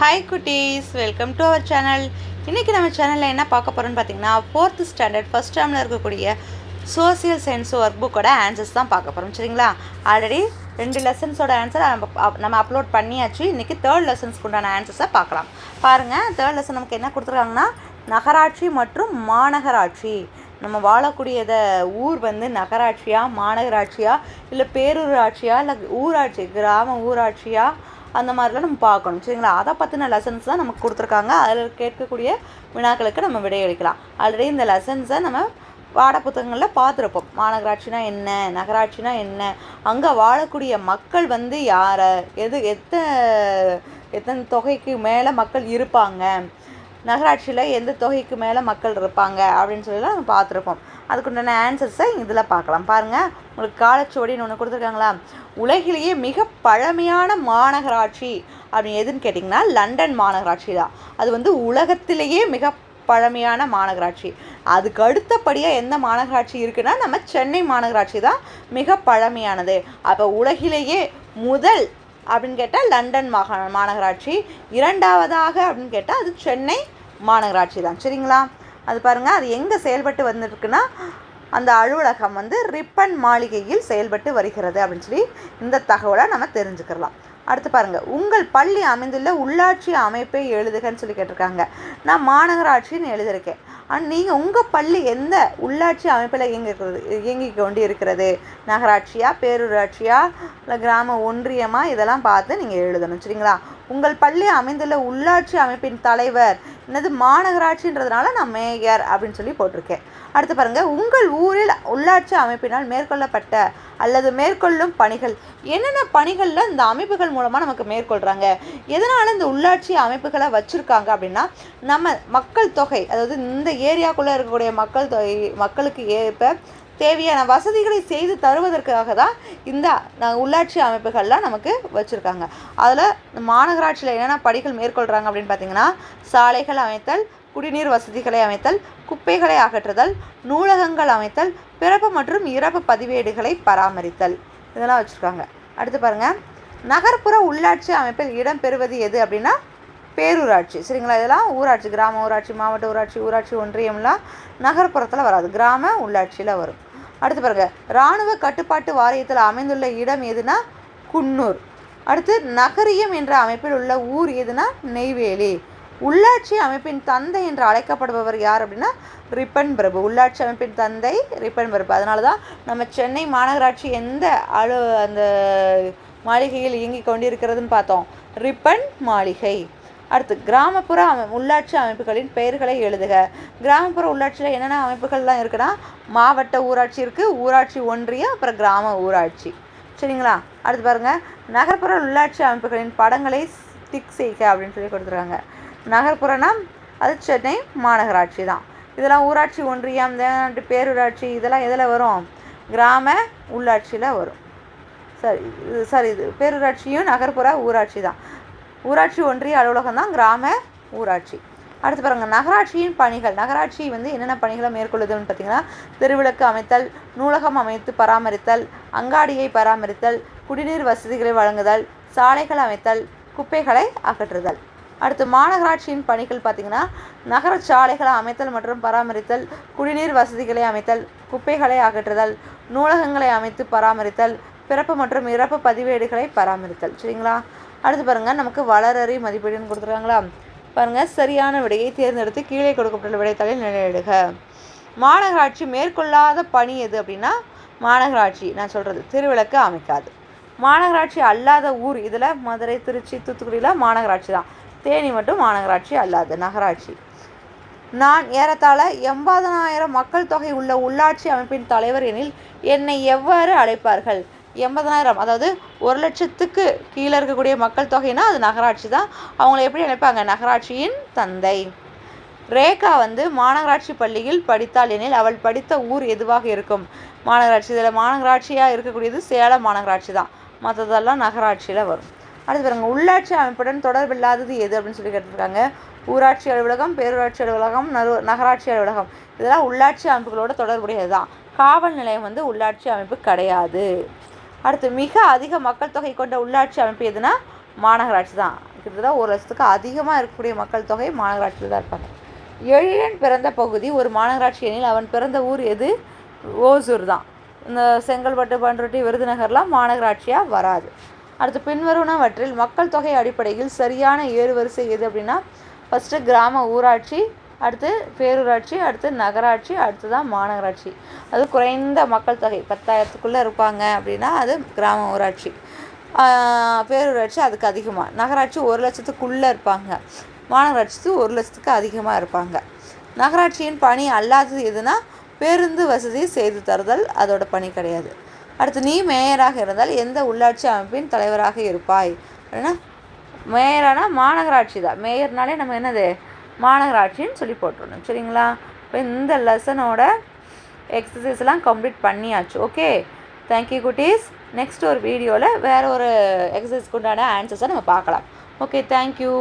Hi குட்டீஸ் welcome to our channel இன்றைக்கி நம்ம சேனலில் என்ன பார்க்க போகிறோம்னு பார்த்தீங்கன்னா ஃபோர்த்து ஸ்டாண்டர்ட் ஃபஸ்ட் டேர்மில் இருக்கக்கூடிய சோசியல் சயின்ஸ் ஒர்க் புக்கோட ஆன்சர்ஸ் தான் பார்க்க போகிறோம் சரிங்களா? ஆல்ரெடி ரெண்டு லெசன்ஸோட ஆன்சர் நம்ம அப்- நம்ம அப்லோட் பண்ணியாச்சு. இன்றைக்கி தேர்ட் லெசன்ஸ்க்கு உண்டான ஆன்சர்ஸை பார்க்கலாம். பாருங்கள் தேர்ட் லெசன் நமக்கு என்ன கொடுத்துருக்காங்கன்னா நகராட்சி மற்றும் மாநகராட்சி. நம்ம வாழக்கூடியத ஊர் வந்து நகராட்சியா மாநகராட்சியா இல்லை பேரூராட்சியா இல்லை ஊராட்சி கிராம ஊராட்சியா அந்த மாதிரிலாம் நம்ம பார்க்கணும். சரிங்களா? அதை பற்றின லெசன்ஸ் தான் நமக்கு கொடுத்துருக்காங்க. அதில் கேட்கக்கூடிய வினாக்களுக்கு நம்ம விடையளிக்கலாம். ஆல்ரெடி இந்த லெசன்ஸை நம்ம பாடப்புத்தகங்களில் பார்த்துருப்போம். மாநகராட்சினா என்ன? நகராட்சினா என்ன? அங்கே வாழக்கூடிய மக்கள் வந்து யாரை? எது எத்தனை எத்தனை தொகைக்கு மேலே மக்கள் இருப்பாங்க? நகராட்சியில் எந்த தொகைக்கு மேலே மக்கள் இருப்பாங்க? அப்படின்னு சொல்லலாம் நம்ம பார்த்துருப்போம். அதுக்குண்டான ஆன்சர்ஸை இதில் பார்க்கலாம். பாருங்கள் உங்களுக்கு காலச்சுவடின்னு ஒன்று கொடுத்துருக்காங்களா? உலகிலேயே மிக பழமையான மாநகராட்சி அப்படின்னு எதுன்னு கேட்டிங்கன்னா லண்டன் மாநகராட்சி தான். அது வந்து உலகத்திலேயே மிக பழமையான மாநகராட்சி. அதுக்கு அடுத்தபடியாக எந்த மாநகராட்சி இருக்குன்னா நம்ம சென்னை மாநகராட்சி தான் மிக பழமையானது. அப்போ உலகிலேயே முதல் அப்படின்னு கேட்டால் லண்டன் மாகா மாநகராட்சி. இரண்டாவதாக அப்படின்னு கேட்டால் அது சென்னை மாநகராட்சி தான். சரிங்களா? அது பாருங்கள் அது எங்கே செயல்பட்டு வந்துருக்குன்னா அந்த அலுவலகம் வந்து ரிப்பன் மாளிகையில் செயல்பட்டு வருகிறது அப்படின்னு சொல்லி இந்த தகவலை நம்ம தெரிஞ்சுக்கலாம் அடுத்து பாருங்கள் உங்கள் பள்ளி அமைந்துள்ள உள்ளாட்சி அமைப்பை எழுதுகன்னு சொல்லி கேட்டிருக்காங்க. நான் மாநகராட்சின்னு எழுதியிருக்கேன். ஆனால் நீங்கள் உங்கள் பள்ளி எந்த உள்ளாட்சி அமைப்பில் இயங்கிக்கிறது இயங்கிக் கொண்டு இருக்கிறது நகராட்சியா பேரூராட்சியா இல்லை கிராம ஒன்றியமாக இதெல்லாம் பார்த்து நீங்கள் எழுதணும் சரிங்களா? உங்கள் பள்ளி அமைந்துள்ள உள்ளாட்சி அமைப்பின் தலைவர் என்னது மாநகராட்சின்றதுனால நான் மேயர் அப்படின்னு சொல்லி போட்டிருக்கேன். அடுத்து பாருங்கள் உங்கள் ஊரில் உள்ளாட்சி அமைப்பினால் மேற்கொள்ளப்பட்ட அல்லது மேற்கொள்ளும் பணிகள் என்னென்ன பணிகளில் இந்த அமைப்புகள் மூலமாக நமக்கு மேற்கொள்கிறாங்க எதனால் இந்த உள்ளாட்சி அமைப்புகளை வச்சுருக்காங்க அப்படின்னா நம்ம மக்கள் தொகை அதாவது இந்த ஏரியாக்குள்ளே இருக்கக்கூடிய மக்கள் தொகை மக்களுக்கு ஏற்ப தேவையான வசதிகளை செய்து தருவதற்காக தான் இந்த ந- உள்ளாட்சி அமைப்புகள்லாம் நமக்கு வச்சுருக்காங்க. அதில் மாநகராட்சியில் என்னென்ன படிகள் மேற்கொள்கிறாங்க அப்படின்னு பார்த்தீங்கன்னா சாலைகள் அமைத்தல் குடிநீர் வசதிகளை அமைத்தல் குப்பைகளை அகற்றுதல் நூலகங்கள் அமைத்தல் பிறப்பு மற்றும் இறப்பு பதிவேடுகளை பராமரித்தல். இதெல்லாம் வச்சுருக்காங்க. அடுத்து பாருங்கள் நகர்ப்புற உள்ளாட்சி அமைப்பில் இடம்பெறுவது எது அப்படின்னா பேரூராட்சி. சரிங்களா? இதெல்லாம் ஊராட்சி கிராம ஊராட்சி மாவட்ட ஊராட்சி ஊராட்சி ஒன்றியம்லாம் நகர்ப்புறத்தில் வராது. கிராம உள்ளாட்சியில் வரும். அடுத்து பாருங்க. இராணுவ கட்டுப்பாட்டு வாரியத்தில் அமைந்துள்ள இடம் எதுனா குன்னூர். அடுத்து நகரியம் என்ற அமைப்பில் உள்ள ஊர் எதுனா நெய்வேலி. உள்ளாட்சி அமைப்பின் தந்தை என்று அழைக்கப்படுபவர் யார் அப்படின்னா ரிப்பன் பிரபு உள்ளாட்சி அமைப்பின் தந்தை ரிப்பன் பிரபு அதனால தான் நம்ம சென்னை மாநகராட்சி எந்த அலு அந்த மாளிகையில் இயங்கி கொண்டிருக்கிறதுன்னு பார்த்தோம். ரிப்பன் மாளிகை. அடுத்து கிராமப்புற அமை உள்ளாட்சி அமைப்புகளின் பெயர்களை எழுதுக. கிராமப்புற உள்ளாட்சியில் என்னென்ன அமைப்புகள்லாம் இருக்குன்னா மாவட்ட ஊராட்சி இருக்குது ஊராட்சி ஒன்றியம் அப்புறம் கிராம ஊராட்சி. சரிங்களா? அடுத்து பாருங்கள் நகர்ப்புற உள்ளாட்சி அமைப்புகளின் படங்களை டிக் செய்க அப்படின்னு சொல்லி கொடுத்துருக்காங்க. நகர்ப்புறனா அது சென்னை மாநகராட்சி தான். இதெல்லாம் ஊராட்சி ஒன்றியம் இந்த பேரூராட்சி இதெல்லாம் எதில் வரும்? கிராம உள்ளாட்சியில் வரும். சரி இது சரி இது பேரூராட்சியும் நகர்ப்புற ஊராட்சி தான். ஊராட்சி ஒன்றிய அலுவலகம் தான் கிராம ஊராட்சி. அடுத்து பாருங்க நகராட்சியின் பணிகள். நகராட்சி வந்து என்னென்ன பணிகளை மேற்கொள்ளுதுன்னு பார்த்தீங்கன்னா தெருவிளக்கு அமைத்தல் நூலகம் அமைத்து பராமரித்தல் அங்காடியை பராமரித்தல் குடிநீர் வசதிகளை வழங்குதல் சாலைகள் அமைத்தல் குப்பைகளை அகற்றுதல். அடுத்து மாநகராட்சியின் பணிகள் பார்த்திங்கன்னா நகர சாலைகளை அமைத்தல் மற்றும் பராமரித்தல் குடிநீர் வசதிகளை அமைத்தல் குப்பைகளை அகற்றுதல் நூலகங்களை அமைத்து பராமரித்தல் பிறப்பு மற்றும் இறப்பு பதிவேடுகளை பராமரித்தல். சரிங்களா? அடுத்து பாருங்கள் நமக்கு வளரறி மதிப்பீடுன்னு கொடுத்துருக்காங்களா? பாருங்கள் சரியான விடையை தேர்ந்தெடுத்து கீழே கொடுக்கப்பட்டுள்ள விடைத்தாளில் நிலையிடுக. மாநகராட்சி மேற்கொள்ளாத பணி எது அப்படின்னா மாநகராட்சி நான் சொல்கிறது திருவிளக்கு அமைக்காது. மாநகராட்சி அல்லாத ஊர் இதில் மதுரை திருச்சி தூத்துக்குடியில் மாநகராட்சி தான். தேனி மட்டும் மாநகராட்சி அல்லாது நகராட்சி. நான் ஏறத்தாழ எண்பதனாயிரம் மக்கள் தொகை உள்ள உள்ளாட்சி அமைப்பின் தலைவர் எனில் என்னை எவ்வாறு அழைப்பார்கள்? எண்பதனாயிரம். அதாவது ஒரு லட்சத்துக்கு கீழே இருக்கக்கூடிய மக்கள் தொகைனா அது நகராட்சி தான். அவங்கள எப்படி அழைப்பாங்க? நகராட்சியின் தந்தை. ரேகா வந்து மாநகராட்சி பள்ளியில் படித்தாள் எனில் அவள் படித்த ஊர் எதுவாக இருக்கும்? மாநகராட்சி. இதில் மாநகராட்சியாக இருக்கக்கூடியது சேலம் மாநகராட்சி தான். மற்றதெல்லாம் நகராட்சியில் வரும். அடுத்து பாருங்க. உள்ளாட்சி அமைப்புடன் தொடர்பில்லாதது எது அப்படின்னு சொல்லி கேட்டிருக்காங்க. ஊராட்சி அலுவலகம் பேரூராட்சி அலுவலகம் நரு நகராட்சி அலுவலகம். இதெல்லாம் உள்ளாட்சி அமைப்புகளோட தொடர்புடையது தான் காவல் நிலையம் வந்து உள்ளாட்சி அமைப்பு கிடையாது. அடுத்து மிக அதிக மக்கள் தொகை கொண்ட உள்ளாட்சி அமைப்பு எதுனா மாநகராட்சி தான். கிட்டத்தட்ட ஒரு லட்சத்துக்கு அதிகமாக இருக்கக்கூடிய மக்கள் தொகை மாநகராட்சியில் தான் இருப்பாங்க எழிலன் பிறந்த பகுதி ஒரு மாநகராட்சி எனில் அவன் பிறந்த ஊர் எது? ஓசூர் தான். இந்த செங்கல்பட்டு பண்ருட்டி விருதுநகர்லாம் மாநகராட்சியாக வராது. அடுத்து பின்வருவனவற்றில் மக்கள் தொகை அடிப்படையில் சரியான ஏறுவரிசை எது அப்படின்னா ஃபஸ்ட்டு கிராம ஊராட்சி அடுத்து பேரூராட்சி அடுத்து நகராட்சி அடுத்து தான் மாநகராட்சி. அது குறைந்த மக்கள் தொகை பத்தாயிரத்துக்குள்ளே இருப்பாங்க அப்படின்னா அது கிராம ஊராட்சி. பேரூராட்சி அதுக்கு அதிகமாக நகராட்சி ஒரு லட்சத்துக்குள்ளே இருப்பாங்க. மாநகராட்சி ஒரு லட்சத்துக்கு அதிகமாக இருப்பாங்க. நகராட்சியின் பணி அல்லாதது எதுனா பேருந்து வசதி செய்து தருதல் அதோட பணி கிடையாது. அடுத்து நீ மேயராக இருந்தால் எந்த உள்ளாட்சி அமைப்பின் தலைவராக இருப்பாய்? அப்படின்னா மேயரானா மாநகராட்சி தான். மேயர்னாலே நம்ம என்னது? மாநகராட்சின்னு சொல்லி போட்டுருணும் சரிங்களா? இப்போ இந்த லெசனோட எக்ஸசைஸ்லாம் கம்ப்ளீட் பண்ணியாச்சு. ஓகே தேங்க்யூ குட்டீஸ். நெக்ஸ்ட் ஒரு வீடியோவில் வேறு ஒரு எக்ஸசைஸ்க்கு உண்டான ஆன்சர்ஸை நம்ம பார்க்கலாம். Okay thank you